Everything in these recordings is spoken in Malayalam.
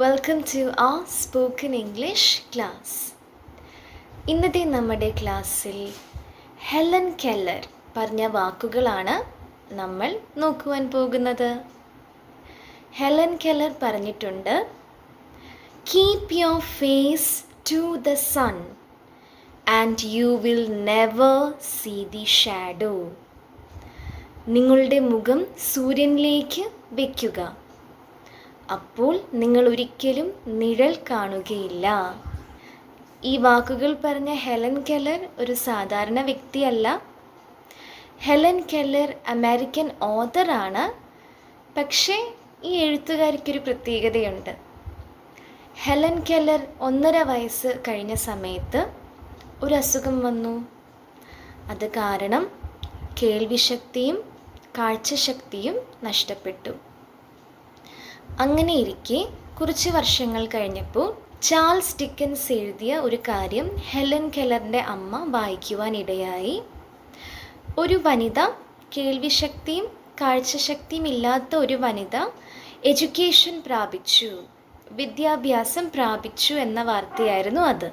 Welcome to a spoken English class ഇന്നത്തെ നമ്മുടെ ക്ലാസ്സിൽ ഹെലൻ കെല്ലർ പറഞ്ഞ വാക്കുകളാണ് നമ്മൾ നോക്കുവാൻ പോകുന്നത്. ഹെലൻ കെല്ലർ പറഞ്ഞിട്ടുണ്ട് keep your face to the sun and you will never see the shadow നിങ്ങളുടെ മുഖം സൂര്യനിലേക്ക് വയ്ക്കുക അപ്പോൾ നിങ്ങൾ ഒരിക്കലും നിഴൽ കാണുകയില്ല. ഈ വാക്കുകൾ പറഞ്ഞ ഹെലൻ കെല്ലർ ഒരു സാധാരണ വ്യക്തിയല്ല. ഹെലൻ കെല്ലർ അമേരിക്കൻ ഓതറാണ്. പക്ഷേ ഈ എഴുത്തുകാരിക്കൊരു പ്രത്യേകതയുണ്ട്. ഹെലൻ കെല്ലർ ഒന്നര വയസ്സ് കഴിഞ്ഞ സമയത്ത് ഒരു അസുഖം വന്നു. അത് കാരണം കേൾവിശക്തിയും കാഴ്ചശക്തിയും നഷ്ടപ്പെട്ടു. അങ്ങനെ ഇരിക്കെ കുറച്ച് വർഷങ്ങൾ കഴിഞ്ഞപ്പോൾ ചാൾസ് ഡിക്കൻസ് എഴുതിയ ഒരു കാര്യം ഹെലൻ കെലറിന്റെ അമ്മ വായിക്കുവാനിടയായി ഒരു വനിത കേൾവിശക്തിയും കാഴ്ചശക്തിയും ഇല്ലാത്ത ഒരു വനിത എഡ്യൂക്കേഷൻ പ്രാപിച്ചു വിദ്യാഭ്യാസം പ്രാപിച്ചു എന്ന വാർത്തയായിരുന്നു അത്.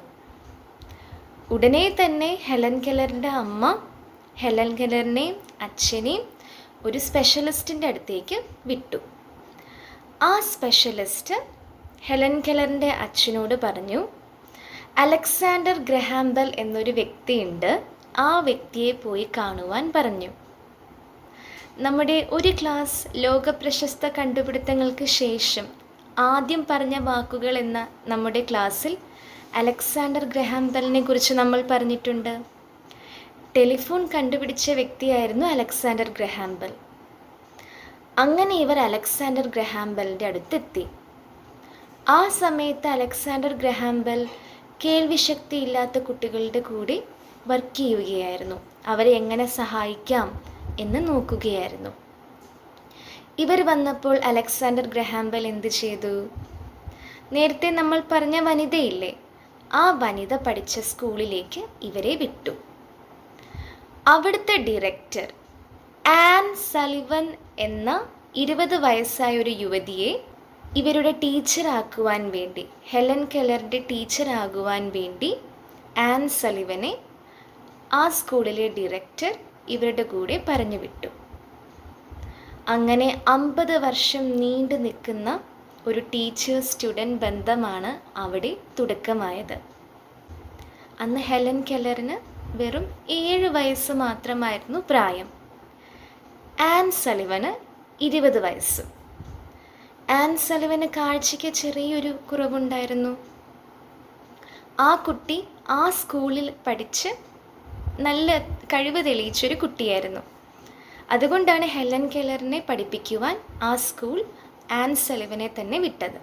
ഉടനെ തന്നെ ഹെലൻ കെലറിന്റെ അമ്മ ഹെലൻ കെലറിനെയും അച്ഛനെയും ഒരു സ്പെഷ്യലിസ്റ്റിന്റെ അടുത്തേക്ക് വിട്ടു. ആ സ്പെഷ്യലിസ്റ്റ് ഹെലൻ കെലറിന്റെ അച്ഛനോട് പറഞ്ഞു അലക്സാണ്ടർ ഗ്രഹാംബൽ എന്നൊരു വ്യക്തിയുണ്ട്. ആ വ്യക്തിയെ പോയി കാണുവാൻ പറഞ്ഞു. നമ്മുടെ ഒരു ക്ലാസ് ലോകപ്രശസ്ത കണ്ടുപിടുത്തങ്ങൾക്ക് ശേഷം ആദ്യം പറഞ്ഞ വാക്കുകൾ എന്ന നമ്മുടെ ക്ലാസ്സിൽ അലക്സാണ്ടർ ഗ്രഹാംബലിനെ കുറിച്ച് നമ്മൾ പറഞ്ഞിട്ടുണ്ട്. ടെലിഫോൺ കണ്ടുപിടിച്ച വ്യക്തിയായിരുന്നു അലക്സാണ്ടർ ഗ്രഹാംബൽ. അങ്ങനെ ഇവർ അലക്സാണ്ടർ ഗ്രഹാംബലിന്റെ അടുത്തെത്തി. ആ സമയത്ത് അലക്സാണ്ടർ ഗ്രഹാംബൽ കേൾവിശക്തി ഇല്ലാത്ത കുട്ടികളുടെ കൂടി വർക്ക് ചെയ്യുകയായിരുന്നു. അവരെ എങ്ങനെ സഹായിക്കാം എന്ന് നോക്കുകയായിരുന്നു. ഇവർ വന്നപ്പോൾ അലക്സാണ്ടർ ഗ്രഹാംബൽ എന്ത് ചെയ്തു? നേരത്തെ നമ്മൾ പറഞ്ഞ വനിതയില്ലേ ആ വനിത പഠിച്ച സ്കൂളിലേക്ക് ഇവരെ വിട്ടു. അവിടുത്തെ ഡിറക്ടർ ആൻ സലിവൻ എന്ന ഇരുപത് വയസ്സായ ഒരു യുവതിയെ ഇവരുടെ ടീച്ചറാക്കുവാൻ വേണ്ടി ഹെലൻ കെല്ലറിന്റെ ടീച്ചറാകുവാൻ വേണ്ടി ആൻ സലിവനെ ആ സ്കൂളിലെ ഡയറക്ടർ ഇവരുടെ കൂടെ പറഞ്ഞു വിട്ടു അങ്ങനെ അമ്പത് വർഷം നീണ്ടു നിൽക്കുന്ന ഒരു ടീച്ചർ സ്റ്റുഡന്റ് ബന്ധമാണ് അവിടെ തുടക്കമായത്. അന്ന് ഹെലൻ കെല്ലറിന് വെറും ഏഴ് വയസ്സ് മാത്രമായിരുന്നു പ്രായം. ആൻ സലിവന് ഇരുപത് വയസ്സ്. ആൻ സലിവന് കാഴ്ചയ്ക്ക് ചെറിയൊരു കുറവുണ്ടായിരുന്നു. ആ കുട്ടി ആ സ്കൂളിൽ പഠിച്ച് നല്ല കഴിവ് തെളിയിച്ചൊരു കുട്ടിയായിരുന്നു. അതുകൊണ്ടാണ് ഹെലൻ കെലറിനെ പഠിപ്പിക്കുവാൻ ആ സ്കൂൾ ആൻ സലിവനെ തന്നെ വിട്ടത്.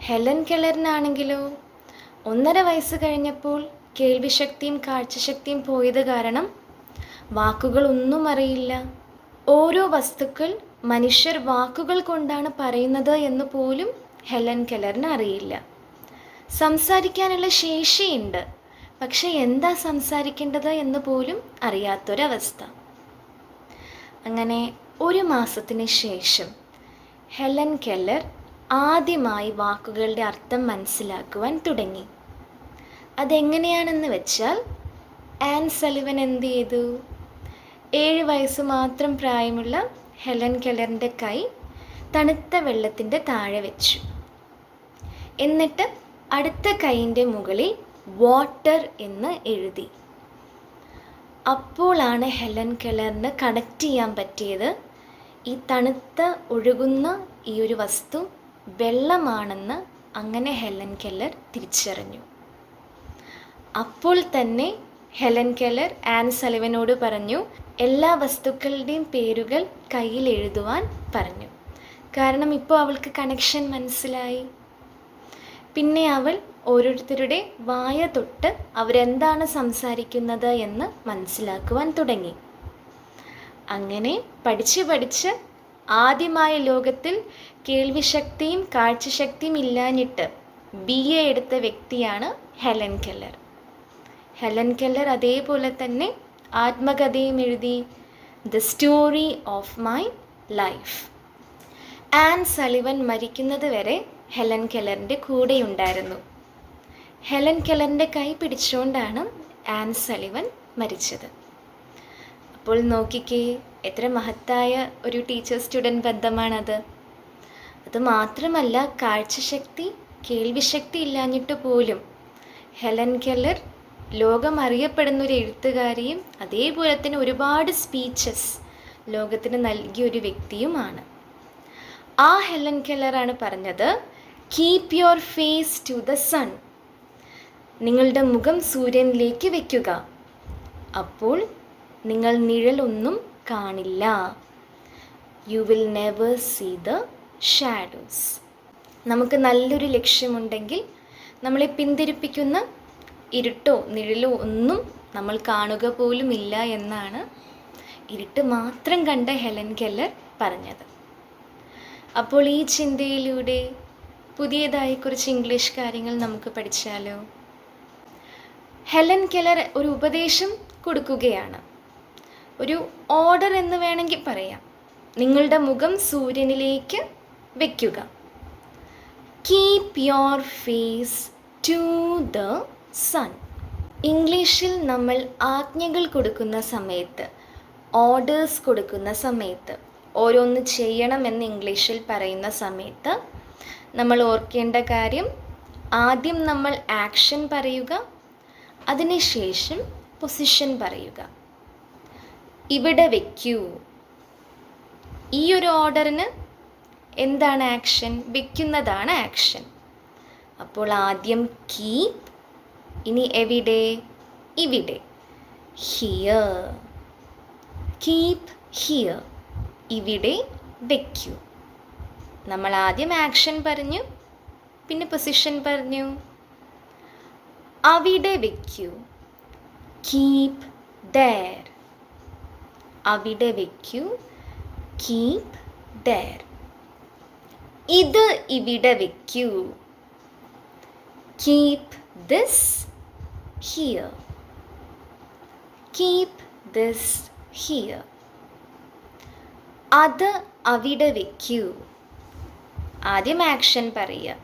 ഹെലൻ കെലറിനാണെങ്കിലോ ഒന്നര വയസ്സ് കഴിഞ്ഞപ്പോൾ കേൾവിശക്തിയും കാഴ്ചശക്തിയും പോയത് കാരണം വാക്കുകളൊന്നും അറിയില്ല ഓരോ വസ്തുക്കൾ മനുഷ്യർ വാക്കുകൾ കൊണ്ടാണ് പറയുന്നത് എന്ന് പോലും ഹെലൻ കെലറിന് അറിയില്ല. സംസാരിക്കാനുള്ള ശേഷിയുണ്ട്. പക്ഷെ എന്താ സംസാരിക്കേണ്ടത് എന്ന് പോലും അറിയാത്തൊരവസ്ഥ. അങ്ങനെ ഒരു മാസത്തിന് ശേഷം ഹെലൻ കെല്ലർ ആദ്യമായി വാക്കുകളുടെ അർത്ഥം മനസ്സിലാക്കുവാൻ തുടങ്ങി. അതെങ്ങനെയാണെന്ന് വെച്ചാൽ ആൻ സലിവൻ എന്ത് ചെയ്തു? ഏഴ് വയസ്സ് മാത്രം പ്രായമുള്ള ഹെലൻ കെലറിന്റെ കൈ തണുത്ത വെള്ളത്തിന്റെ താഴെ വെച്ചു. എന്നിട്ട് അടുത്ത കൈയിന്റെ മുകളിൽ വാട്ടർ എന്ന് എഴുതി. അപ്പോളാണ് ഹെലൻ കെലറിന് കണക്ട് ചെയ്യാൻ പറ്റിയത്. ഈ തണുത്ത ഒഴുകുന്ന ഈ ഒരു വസ്തു വെള്ളമാണെന്ന് അങ്ങനെ ഹെലൻ കെല്ലർ തിരിച്ചറിഞ്ഞു. അപ്പോൾ തന്നെ ഹെലൻ കെല്ലർ ആൻ സലിവനോട് പറഞ്ഞു എല്ലാ വസ്തുക്കളുടെയും പേരുകൾ കയ്യിൽ എഴുതുവാൻ പറഞ്ഞു. കാരണം ഇപ്പോൾ അവൾക്ക് കണക്ഷൻ മനസ്സിലായി. പിന്നെ അവൾ ഓരോരുത്തരുടെ വായ തൊട്ട് അവരെന്താണ് സംസാരിക്കുന്നത് എന്ന് മനസ്സിലാക്കുവാൻ തുടങ്ങി. അങ്ങനെ പഠിച്ച് പഠിച്ച് ആദ്യമായ ലോകത്തിൽ കേൾവിശക്തിയും കാഴ്ചശക്തിയും ഇല്ലാഞ്ഞിട്ട് ബി എ എടുത്ത വ്യക്തിയാണ് ഹെലൻ കെല്ലർ. ഹെലൻ കെല്ലർ അതേപോലെ തന്നെ ആത്മകഥയും എഴുതി the story of my life. Ann Sullivan മരിക്കുന്നത് വരെ ഹെലൻ കെലറിന്റെ കൂടെയുണ്ടായിരുന്നു. ഹെലൻ കെലറിന്റെ കൈ പിടിച്ചുകൊണ്ടാണ് ആൻ സലിവൻ മരിച്ചത്. അപ്പോൾ നോക്കിക്കേ എത്ര മഹത്തായ ഒരു ടീച്ചർ സ്റ്റുഡന്റ് ബന്ധമാണത്. അത് മാത്രമല്ല കാഴ്ചശക്തി കേൾവിശക്തി ഇല്ലാഞ്ഞിട്ട് പോലും ഹെലൻ കെല്ലർ ലോകം അറിയപ്പെടുന്ന ഒരു എഴുത്തുകാരിയും അതേപോലെ തന്നെ ഒരുപാട് സ്പീച്ചസ് ലോകത്തിന് നൽകിയ ഒരു വ്യക്തിയുമാണ് ആ ഹെലൻ കെല്ലറാണ് പറഞ്ഞത് keep your face to the sun നിങ്ങളുടെ മുഖം സൂര്യനിലേക്ക് വയ്ക്കുക അപ്പോൾ നിങ്ങൾ നിഴലൊന്നും കാണില്ല. You will never see the shadows നമുക്ക് നല്ലൊരു ലക്ഷ്യമുണ്ടെങ്കിൽ നമ്മളെ പിന്തിരിപ്പിക്കുന്ന ഇരുട്ടോ നിഴലോ ഒന്നും നമ്മൾ കാണുക പോലുമില്ല എന്നാണ് ഇരുട്ട് മാത്രം കണ്ട ഹെലൻ കെല്ലർ പറഞ്ഞത്. അപ്പോൾ ഈ ചിന്തയിലൂടെ പുതിയതായി കുറച്ച് ഇംഗ്ലീഷ് കാര്യങ്ങൾ നമുക്ക് പഠിച്ചാലോ? ഹെലൻ കെല്ലർ ഒരു ഉപദേശം കൊടുക്കുകയാണ്. ഒരു ഓർഡർ എന്ന് വേണമെങ്കിൽ പറയാം. നിങ്ങളുടെ മുഖം സൂര്യനിലേക്ക് വയ്ക്കുക keep your face to the sun. ഇംഗ്ലീഷിൽ നമ്മൾ ആജ്ഞകൾ കൊടുക്കുന്ന സമയത്ത് ഓർഡേഴ്സ് കൊടുക്കുന്ന സമയത്ത് ഓരോന്ന് ചെയ്യണമെന്ന് ഇംഗ്ലീഷിൽ പറയുന്ന സമയത്ത് നമ്മൾ ഓർക്കേണ്ട കാര്യം ആദ്യം നമ്മൾ ആക്ഷൻ പറയുക അതിനുശേഷം പൊസിഷൻ പറയുക. ഇവിടെ വയ്ക്കൂ ഈ ഒരു ഓർഡറിന് എന്താണ് ആക്ഷൻ വയ്ക്കുന്നതാണ് ആക്ഷൻ അപ്പോൾ ആദ്യം കീപ് ഇനി എവിടെ? ഇവിടെ. ഹിയർ കീപ് ഹിയർ ഇവിടെ വയ്ക്കൂ നമ്മൾ ആദ്യം ആക്ഷൻ പറഞ്ഞു പിന്നെ പൊസിഷൻ പറഞ്ഞു. അവിടെ വയ്ക്കൂ കീപ് ദർ അവിടെ വയ്ക്കൂ കീപ് ദർ ഇത് ഇവിടെ വയ്ക്കൂ keep this here Keep this here. അത് അവിടെ വെക്കൂ. ആദ്യം ആക്ഷൻ പറയുക.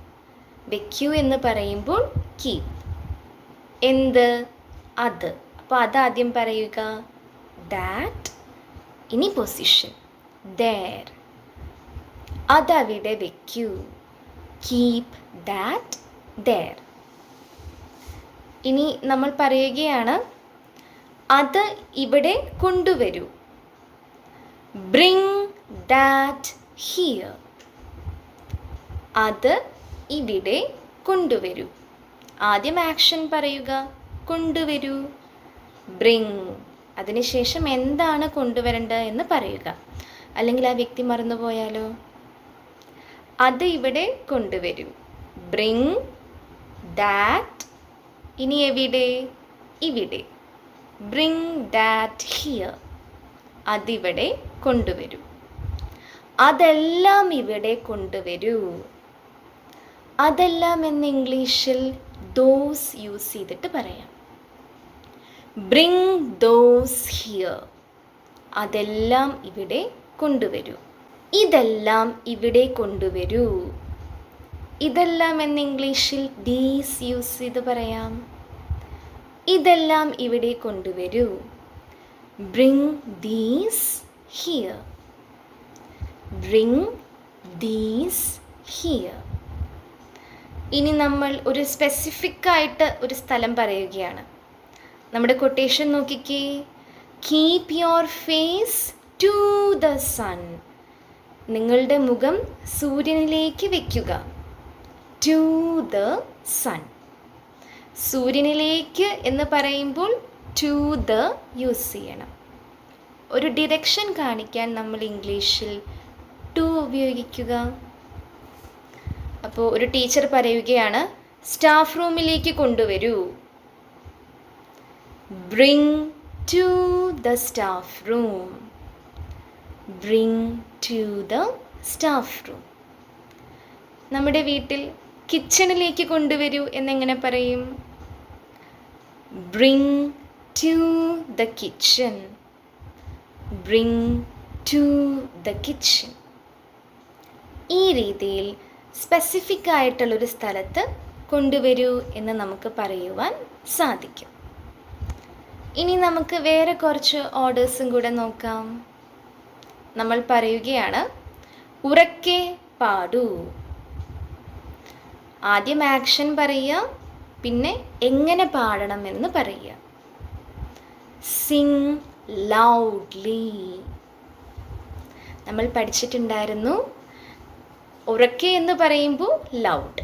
വെക്കൂ എന്ന് പറയുമ്പോൾ കീപ് എന്ത്? അത്. അപ്പോൾ അതാദ്യം പറയുക. ദാറ്റ് ഇനി പൊസിഷൻ ദർ അതവിടെ വെക്കൂ. കീപ് ദാറ്റ് ദർ ഇനി നമ്മൾ പറയുകയാണ് അത് ഇവിടെ കൊണ്ടുവരൂ. ബ്രിങ് ദാറ്റ് ഹിയർ അത് ഇവിടെ കൊണ്ടുവരൂ. ആദ്യം ആക്ഷൻ പറയുക. കൊണ്ടുവരൂ. ബ്രിങ് അതിനുശേഷം എന്താണ് കൊണ്ടുവരേണ്ടത് എന്ന് പറയുക. അല്ലെങ്കിൽ ആ വ്യക്തി മറന്നുപോയാലോ അത് ഇവിടെ കൊണ്ടുവരൂ. ബ്രിങ് ദാറ്റ് ഇനി എവിടെ? ഇവിടെ. ബ്രിങ് ദാറ്റ് ഹിയർ അതിവിടെ കൊണ്ടുവരൂ. അതെല്ലാം ഇവിടെ കൊണ്ടുവരൂ. അതെല്ലാം എന്ന് ഇംഗ്ലീഷിൽ ദോസ് യൂസ് ചെയ്തിട്ട് പറയാം. ബ്രിങ് ദോസ് ഹിയർ അതെല്ലാം ഇവിടെ കൊണ്ടുവരൂ. ഇതെല്ലാം ഇവിടെ കൊണ്ടുവരൂ. ഇതെല്ലാം എന്ന് ഇംഗ്ലീഷിൽ ഡീസ് യൂസ് ചെയ്ത് പറയാം. ഇതെല്ലാം ഇവിടെ കൊണ്ടുവരൂ. Bring these here bring these here ഇനി നമ്മൾ ഒരു സ്പെസിഫിക് ആയിട്ട് ഒരു സ്ഥലം പറയുകയാണ്. നമ്മുടെ കൊട്ടേഷൻ നോക്കിക്കേ. Keep your face to the sun നിങ്ങളുടെ മുഖം സൂര്യനിലേക്ക് വയ്ക്കുക ടു ദ സൺ സൂര്യനിലേക്ക് എന്ന് പറയുമ്പോൾ ടു ദ യൂസ് ചെയ്യണം. ഒരു ഡിറക്ഷൻ കാണിക്കാൻ നമ്മൾ ഇംഗ്ലീഷിൽ ടു ഉപയോഗിക്കുക. അപ്പോൾ ഒരു ടീച്ചർ പറയുകയാണ് സ്റ്റാഫ് റൂമിലേക്ക് കൊണ്ടുവരൂ. Bring to the staff room bring to the staff room നമ്മുടെ വീട്ടിൽ കിച്ചണിലേക്ക് കൊണ്ടുവരൂ എന്നെങ്ങനെ പറയും? Bring to the kitchen bring to the kitchen ഈ രീതിയിൽ സ്പെസിഫിക് ആയിട്ടുള്ളൊരു സ്ഥലത്ത് കൊണ്ടുവരൂ എന്ന് നമുക്ക് പറയുവാൻ സാധിക്കും. ഇനി നമുക്ക് വേറെ കുറച്ച് ഓർഡേഴ്സും കൂടെ നോക്കാം. നമ്മൾ പറയുകയാണ് ഉറക്കെ പാടൂ. ആദ്യം ആക്ഷൻ പറയുക പിന്നെ എങ്ങനെ പാടണം എന്ന് പറയുക. സിങ് ലൗഡ്ലി നമ്മൾ പഠിച്ചിട്ടുണ്ടായിരുന്നു ഉറക്കെ എന്ന് പറയുമ്പോൾ ലൗഡ്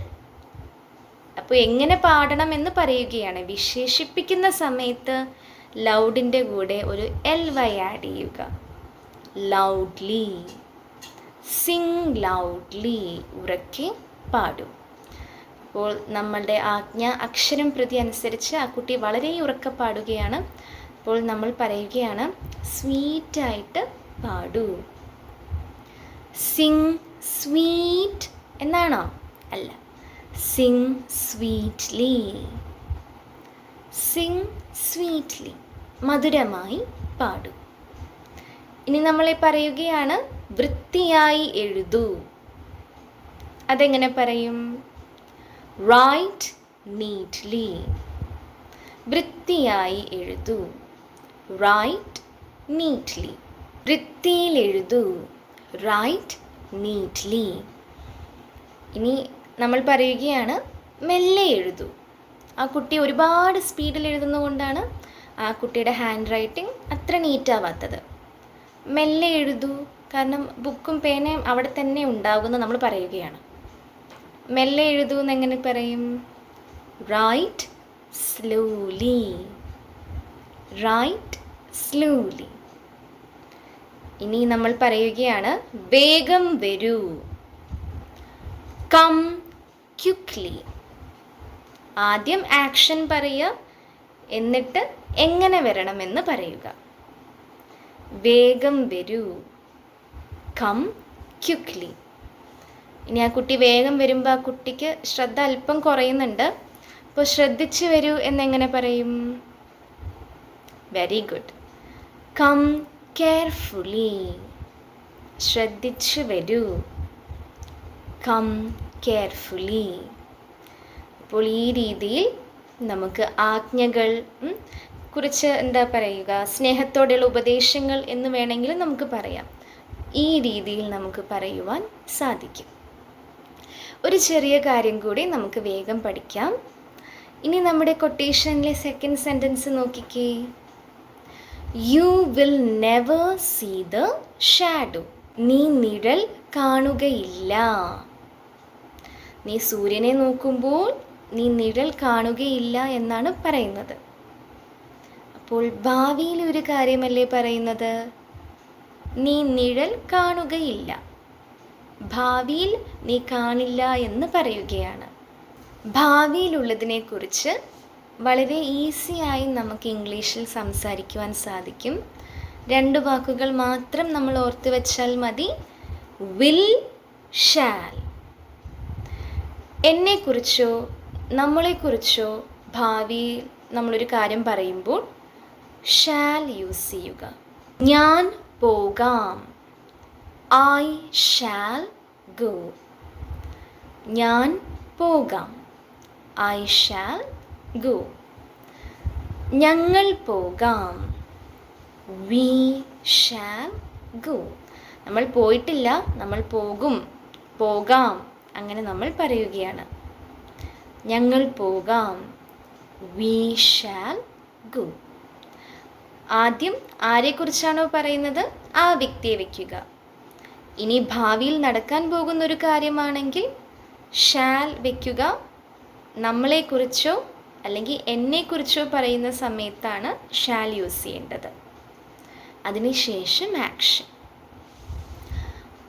അപ്പോൾ എങ്ങനെ പാടണം എന്ന് പറയുകയാണ്. വിശേഷിപ്പിക്കുന്ന സമയത്ത് ലൗഡിന്റെ കൂടെ ഒരു എൽ വൈ ആഡ് ചെയ്യുക. ലൗഡ്ലി സിങ് ലൗഡ്ലി ഉറക്കെ പാടും അപ്പോൾ നമ്മളുടെ ആജ്ഞ അക്ഷരം പ്രതി അനുസരിച്ച് ആ കുട്ടി വളരെ ഉറക്കെ പാടുകയാണ് അപ്പോൾ നമ്മൾ പറയുകയാണ് സ്വീറ്റായിട്ട് പാടൂ. സിങ് സ്വീറ്റ് എന്നാണോ? അല്ല. സിങ് സ്വീറ്റ്ലി സിങ് സ്വീറ്റ്ലി മധുരമായി പാടൂ. ഇനി നമ്മളെ പറയുകയാണ് വൃത്തിയായി എഴുതൂ. അതെങ്ങനെ പറയും? റൈറ്റ് നീറ്റ്ലി വൃത്തിയായി എഴുതൂ. റൈറ്റ് നീറ്റ്ലി വൃത്തിയിൽ എഴുതൂ. റൈറ്റ് നീറ്റ്ലി ഇനി നമ്മൾ പറയുകയാണ് മെല്ലെ എഴുതൂ. ആ കുട്ടി ഒരുപാട് സ്പീഡിൽ എഴുതുന്നതുകൊണ്ടാണ് ആ കുട്ടിയുടെ ഹാൻഡ് റൈറ്റിംഗ് അത്ര നീറ്റാവാത്തത് മെല്ലെ എഴുതൂ. കാരണം ബുക്കും പേനയും അവിടെ തന്നെ ഉണ്ടാകുമെന്ന് നമ്മൾ പറയുകയാണ്. മെല്ലെ എഴുതൂ എന്ന് എങ്ങനെ പറയും? റൈറ്റ് സ്ലോലി റൈറ്റ് സ്ലോലി ഇനി നമ്മൾ പറയുകയാണ് വേഗം വരൂ. കം ക്യുക്ലി ആദ്യം ആക്ഷൻ പറയുക എന്നിട്ട് എങ്ങനെ വരണമെന്ന് പറയുക. വേഗം വരൂ. കം ക്യുക്ലി ഇനി ആ കുട്ടി വേഗം വരുമ്പോൾ ആ കുട്ടിക്ക് ശ്രദ്ധ അല്പം കുറയുന്നുണ്ട്. അപ്പോൾ ശ്രദ്ധിച്ച് വരൂ എന്നെങ്ങനെ പറയും? വെരി ഗുഡ് കം കെയർഫുള്ളി ശ്രദ്ധിച്ച് വരൂ. കം കെയർഫുള്ളി അപ്പോൾ ഈ രീതിയിൽ നമുക്ക് ആജ്ഞകൾ കുറിച്ച് എന്താ പറയുക സ്നേഹത്തോടെയുള്ള ഉപദേശങ്ങൾ എന്ന് വേണമെങ്കിലും നമുക്ക് പറയാം. ഈ രീതിയിൽ നമുക്ക് പറയുവാൻ സാധിക്കും. ഒരു ചെറിയ കാര്യം കൂടി നമുക്ക് വേഗം പഠിക്കാം. ഇനി നമ്മുടെ കൊട്ടേഷനിലെ സെക്കൻഡ് സെന്റൻസ് നോക്കിക്കേ. You will never see the shadow നീ നിഴൽ കാണുകയില്ല. നീ സൂര്യനെ നോക്കുമ്പോൾ നീ നിഴൽ കാണുകയില്ല എന്നാണ് പറയുന്നത്. അപ്പോൾ ഭാവിയിൽ ഒരു കാര്യമല്ലേ പറയുന്നത്? നീ നിഴൽ കാണുകയില്ല. ഭാവിയിൽ നീ കാണില്ല എന്ന് പറയുകയാണ്. ഭാവിയിലുള്ളതിനെക്കുറിച്ച് വളരെ ഈസിയായി നമുക്ക് ഇംഗ്ലീഷിൽ സംസാരിക്കുവാൻ സാധിക്കും. രണ്ട് വാക്കുകൾ മാത്രം നമ്മൾ ഓർത്തു വെച്ചാൽ മതി. വിൽ ഷാൽ എന്നെക്കുറിച്ചോ നമ്മളെക്കുറിച്ചോ ഭാവിയിൽ നമ്മളൊരു കാര്യം പറയുമ്പോൾ ഷാൽ യൂസ് ചെയ്യുക. ഞാൻ പോകാം. ഐ ഷാൽ ഗോ ഞാൻ പോകാം. ഐ ഷാൽ ഗോ ഞങ്ങൾ പോകാം. വി ഷാൽ ഗോ നമ്മൾ പോയിട്ടില്ല നമ്മൾ പോകും. പോകാം. അങ്ങനെ നമ്മൾ പറയുകയാണ്. ഞങ്ങൾ പോകാം. വി ഷാൽ ഗോ ആദ്യം ആരെക്കുറിച്ചാണോ പറയുന്നത്? ആ വ്യക്തിയെ വയ്ക്കുക ഇനി ഭാവിയിൽ നടക്കാൻ പോകുന്ന ഒരു കാര്യമാണെങ്കിൽ ഷാൽ വയ്ക്കുക നമ്മളെക്കുറിച്ചോ അല്ലെങ്കിൽ എന്നെക്കുറിച്ചോ പറയുന്ന സമയത്താണ് ഷാൽ യൂസ് ചെയ്യേണ്ടത്. അതിനുശേഷം ആക്ഷൻ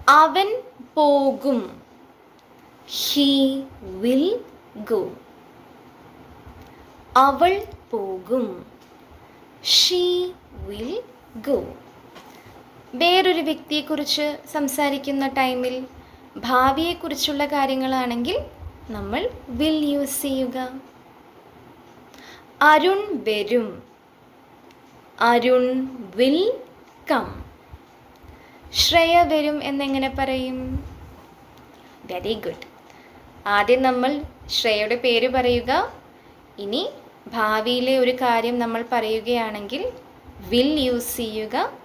അവൻ പോകും. ഹീ വിൽ ഗോ അവൾ പോകും. ഷീ വിൽ ഗോ വേറൊരു വ്യക്തിയെക്കുറിച്ച് സംസാരിക്കുന്ന ടൈമിൽ ഭാവിയെക്കുറിച്ചുള്ള കാര്യങ്ങളാണെങ്കിൽ നമ്മൾ വിൽ യൂസ് ചെയ്യുക? അരുൺ വരും. അരുൺ വിൽ കം ശ്രേയ വരും എന്നെങ്ങനെ പറയും? വെരി ഗുഡ് ആദ്യം നമ്മൾ ശ്രേയയുടെ പേര് പറയുക. ഇനി ഭാവിയിലെ ഒരു കാര്യം നമ്മൾ പറയുകയാണെങ്കിൽ വിൽ യൂസ് ചെയ്യുക?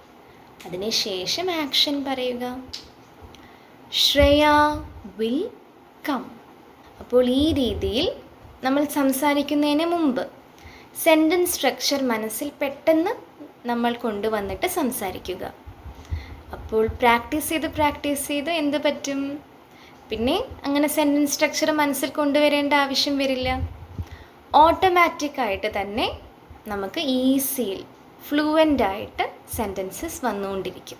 അതിനുശേഷം ആക്ഷൻ പറയുക. Shreya will come. അപ്പോൾ ഈ രീതിയിൽ നമ്മൾ സംസാരിക്കുന്നതിന് മുമ്പ് സെന്റൻസ് സ്ട്രക്ചർ മനസ്സിൽ പെട്ടെന്ന് നമ്മൾ കൊണ്ടുവന്നിട്ട് സംസാരിക്കുക. അപ്പോൾ പ്രാക്ടീസ് ചെയ്ത് പ്രാക്ടീസ് ചെയ്ത് എന്ത് പറ്റും? പിന്നെ അങ്ങനെ സെന്റൻസ് സ്ട്രക്ചർ മനസ്സിൽ കൊണ്ടുവരേണ്ട ആവശ്യം വരില്ല. ഓട്ടോമാറ്റിക്കായിട്ട് തന്നെ നമുക്ക് ഈസിയിൽ ഫ്ലുവന്റ് ആയിട്ട് സെന്റൻസസ് വന്നുകൊണ്ടിരിക്കും.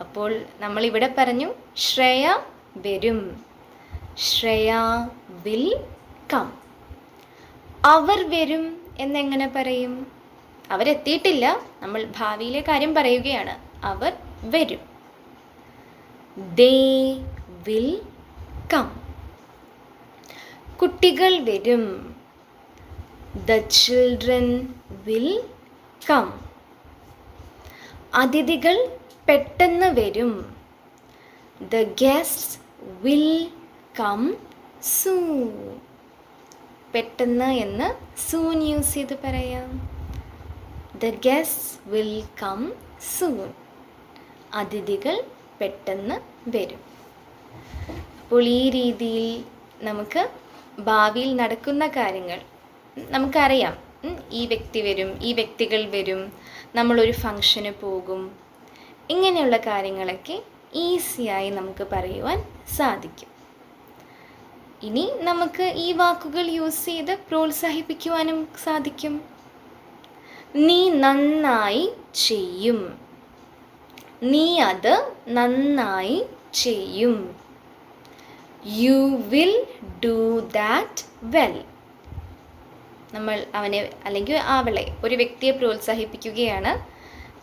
അപ്പോൾ നമ്മളിവിടെ പറഞ്ഞു ശ്രേയ വരും. Shreya will come. അവർ വരും എന്നെങ്ങനെ പറയും? അവരെത്തിയിട്ടില്ല. നമ്മൾ ഭാവിയിലെ കാര്യം പറയുകയാണ്. അവർ വരും. They will come. കുട്ടികൾ വരും. ദ ചിൽഡ്രൻ വിൽ കം അതിഥികൾ പെട്ടെന്ന് വരും. The guest will come soon പെട്ടെന്ന് എന്ന് സൂൺ യൂസ് ചെയ്ത് പറയാം. The guest will come soon അതിഥികൾ പെട്ടെന്ന് വരും. അപ്പോൾ ഈ രീതിയിൽ നമുക്ക് ഭാവിയിൽ നടക്കുന്ന കാര്യങ്ങൾ നമുക്കറിയാം. ഈ വ്യക്തി വരും ഈ വ്യക്തികൾ വരും നമ്മളൊരു ഫങ്ഷന് പോകും. ഇങ്ങനെയുള്ള കാര്യങ്ങളൊക്കെ ഈസിയായി നമുക്ക് പറയുവാൻ സാധിക്കും. ഇനി നമുക്ക് ഈ വാക്കുകൾ യൂസ് ചെയ്ത് പ്രോത്സാഹിപ്പിക്കുവാനും സാധിക്കും. നീ നന്നായി ചെയ്യും. നീ അത് നന്നായി ചെയ്യും. You will do that well നമ്മൾ അവനെ അല്ലെങ്കിൽ അവളെ ഒരു വ്യക്തിയെ പ്രോത്സാഹിപ്പിക്കുകയാണ്.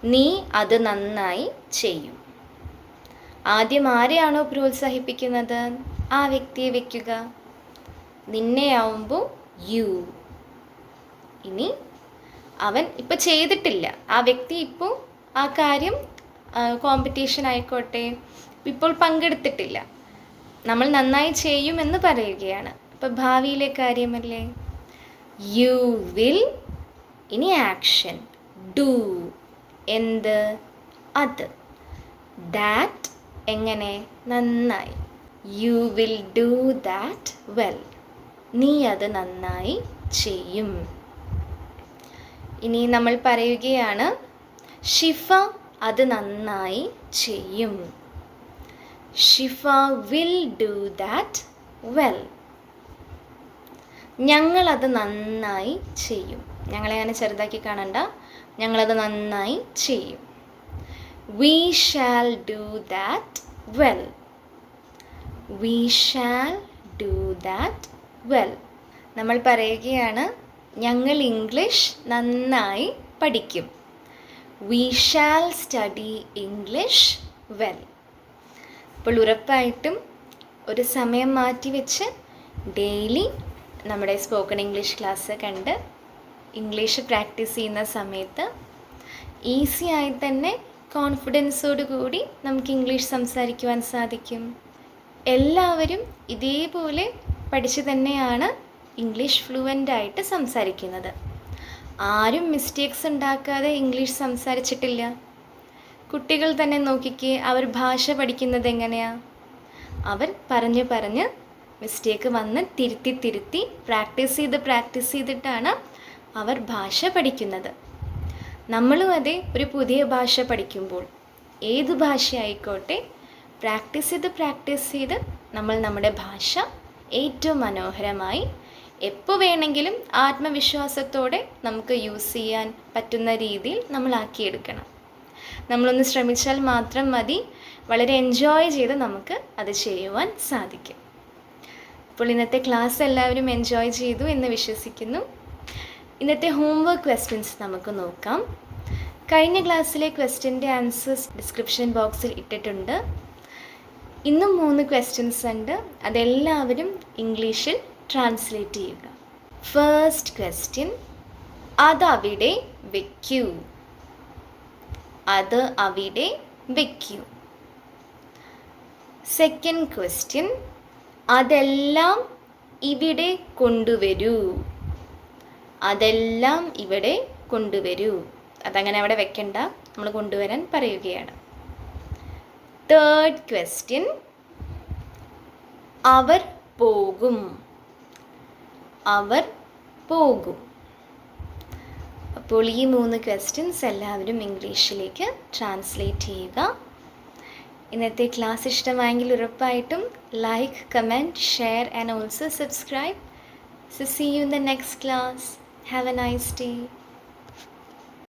നീ അത് നന്നായി ചെയ്യും. ആദ്യം ആരെയാണോ പ്രോത്സാഹിപ്പിക്കുന്നത്? ആ വ്യക്തിയെ വെക്കുക. നിന്നെയാവുമ്പോൾ യു. ഇനി അവൻ ഇപ്പം ചെയ്തിട്ടില്ല. ആ വ്യക്തി ഇപ്പോൾ ആ കാര്യം കോമ്പറ്റീഷൻ ആയിക്കോട്ടെ ഇപ്പോൾ പങ്കെടുത്തിട്ടില്ല. നമ്മൾ നന്നായി ചെയ്യുമെന്ന് പറയുകയാണ്. അപ്പം ഭാവിയിലെ കാര്യമല്ലേ? യു വിൽ ഇനി ആക്ഷൻ ഡു എന്ത്? അത്. ദാറ്റ് എങ്ങനെ? നന്നായി. You will do that well നീ അത് നന്നായി ചെയ്യും. ഇനി നമ്മൾ പറയുകയാണ് ഷിഫ അത് നന്നായി ചെയ്യും. Shifa will do that well ഞങ്ങളത് നന്നായി ചെയ്യും. ഞങ്ങളെ അങ്ങനെ ചെറുതാക്കി കാണണ്ട. ഞങ്ങളത് നന്നായി ചെയ്യും. We shall do that well we shall do that well നമ്മൾ പറയുകയാണ് ഞങ്ങൾ ഇംഗ്ലീഷ് നന്നായി പഠിക്കും. We shall study English well അപ്പോൾ ഉറപ്പായിട്ടും ഒരു സമയം മാറ്റി വെച്ച് ഡെയിലി നമ്മുടെ സ്പോക്കൺ ഇംഗ്ലീഷ് ക്ലാസ് കണ്ട് ഇംഗ്ലീഷ് പ്രാക്ടീസ് ചെയ്യുന്ന സമയത്ത് ഈസി ആയി തന്നെ കോൺഫിഡൻസോട് കൂടി നമുക്ക് ഇംഗ്ലീഷ് സംസാരിക്കുവാൻ സാധിക്കും. എല്ലാവരും ഇതേപോലെ പഠിച്ചു തന്നെയാണ് ഇംഗ്ലീഷ് ഫ്ലുവന്റ് ആയിട്ട് സംസാരിക്കുന്നത്. ആരും മിസ്റ്റേക്സ് ഉണ്ടാക്കാതെ ഇംഗ്ലീഷ് സംസാരിച്ചിട്ടില്ല. കുട്ടികൾ തന്നെ നോക്കിക്കേ അവർ ഭാഷ പഠിക്കുന്നത് എങ്ങനെയാണ് അവർ പറഞ്ഞ് പറഞ്ഞ് മിസ്റ്റേക്ക് വന്ന് തിരുത്തി തിരുത്തി പ്രാക്ടീസ് ചെയ്ത് പ്രാക്ടീസ് ചെയ്തിട്ടാണ് അവർ ഭാഷ പഠിക്കുന്നത്. നമ്മളും അതെ ഒരു പുതിയ ഭാഷ പഠിക്കുമ്പോൾ ഏത് ഭാഷ ആയിക്കോട്ടെ പ്രാക്ടീസ് ചെയ്ത് പ്രാക്ടീസ് ചെയ്ത് നമ്മൾ നമ്മുടെ ഭാഷ ഏറ്റവും മനോഹരമായി എപ്പോൾ വേണമെങ്കിലും ആത്മവിശ്വാസത്തോടെ നമുക്ക് യൂസ് ചെയ്യാൻ പറ്റുന്ന രീതിയിൽ നമ്മളാക്കിയെടുക്കണം നമ്മളൊന്ന് ശ്രമിച്ചാൽ മാത്രം മതി. വളരെ എൻജോയ് ചെയ്ത് നമുക്ക് അത് ചെയ്യുവാൻ സാധിക്കും. അപ്പോൾ ഇന്നത്തെ ക്ലാസ് എല്ലാവരും എൻജോയ് ചെയ്തു എന്ന് വിശ്വസിക്കുന്നു. ഇന്നത്തെ ഹോംവർക്ക് ക്വസ്റ്റ്യൻസ് നമുക്ക് നോക്കാം. കഴിഞ്ഞ ക്ലാസ്സിലെ ക്വസ്റ്റ്യന്റെ ആൻസേഴ്സ് ഡിസ്ക്രിപ്ഷൻ ബോക്സിൽ ഇട്ടിട്ടുണ്ട്. ഇന്നും മൂന്ന് ക്വസ്റ്റ്യൻസ് ഉണ്ട്. അതെല്ലാവരും ഇംഗ്ലീഷിൽ ട്രാൻസ്ലേറ്റ് ചെയ്യുക. ഫസ്റ്റ് ക്വസ്റ്റ്യൻ അത് അവിടെ വെക്കൂ? അത് അവിടെ വെക്കൂ. സെക്കൻഡ് ക്വസ്റ്റ്യൻ അതെല്ലാം ഇവിടെ കൊണ്ടുവരൂ. അതെല്ലാം ഇവിടെ കൊണ്ടുവരൂ. അതങ്ങനെ അവിടെ വെക്കണ്ട. നമ്മൾ കൊണ്ടുവരാൻ പറയുകയാണ്. തേർഡ് ക്വസ്റ്റ്യൻ അവർ പോകും. അവർ പോകും. അപ്പോൾ ഈ മൂന്ന് ക്വസ്റ്റ്യൻസ് എല്ലാവരും ഇംഗ്ലീഷിലേക്ക് ട്രാൻസ്ലേറ്റ് ചെയ്യുക. ഇന്നത്തെ ക്ലാസ് ഇഷ്ടമായെങ്കിൽ ഉറപ്പായിട്ടും like comment share and also subscribe see you in the next class have a nice day